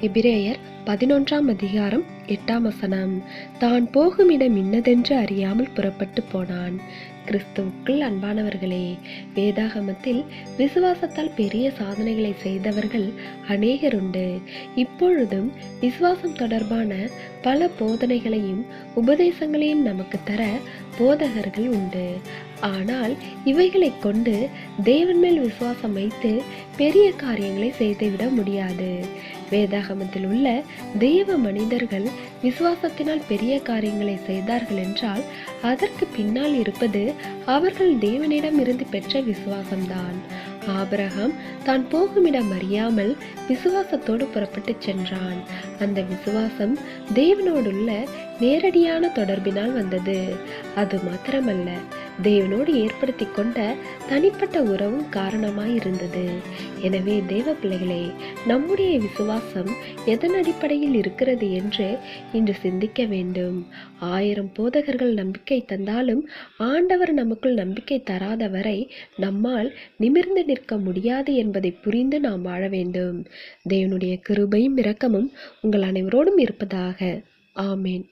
எபிரேயர் பதினொன்றாம் அதிகாரம் எட்டாம் வசனம். தான் போகும் இடம் இன்னதென்று அறியாமல் புறப்பட்டு போனான். கிறிஸ்துவுக்குள் அன்பானவர்களே வேதாகமத்தில் விசுவாசத்தால் பெரிய சாதனைகளை செய்தவர்கள் அநேகர் உண்டு. இப்பொழுதும் விசுவாசம் தொடர்பான பல போதனைகளையும் உபதேசங்களையும் நமக்கு தர போதகர்கள் உண்டு. ஆனால் இவைகளை கொண்டு தேவன் மேல் விசுவாசம் வைத்து பெரிய காரியங்களை செய்துவிட முடியாது. வேதாகமத்தில் உள்ள தெய்வ மனிதர்கள் விசுவாசத்தினால் பெரிய காரியங்களை செய்தார்கள் என்றால் அதற்கு பின்னால் இருப்பது அவர்கள் தேவனிடம் இருந்து பெற்ற விசுவாசம்தான். ஆபரகம் தான் போகுமிடம் அறியாமல் விசுவாசத்தோடு புறப்பட்டு சென்றான். அந்த விசுவாசம் தேவனோடுள்ள நேரடியான தொடர்பினால் வந்தது. அது மாத்திரமல்ல தேவனோடு ஏற்படுத்தி கொண்ட தனிப்பட்ட உறவும் காரணமாய் இருந்தது. எனவே தேவ பிள்ளைகளே நம்முடைய விசுவாசம் எதன் அடிப்படையில் இருக்கிறது என்று இன்று சிந்திக்க வேண்டும். ஆயிரம் போதகர்கள் நம்பிக்கை தந்தாலும் ஆண்டவர் நமக்குள் நம்பிக்கை தராத வரை நம்மால் நிமிர்ந்து நிற்க முடியாது என்பதை புரிந்து நாம் வாழ வேண்டும். தேவனுடைய கிருபையும் இரக்கமும் உங்கள் அனைவரோடும் இருப்பதாக. ஆமேன்.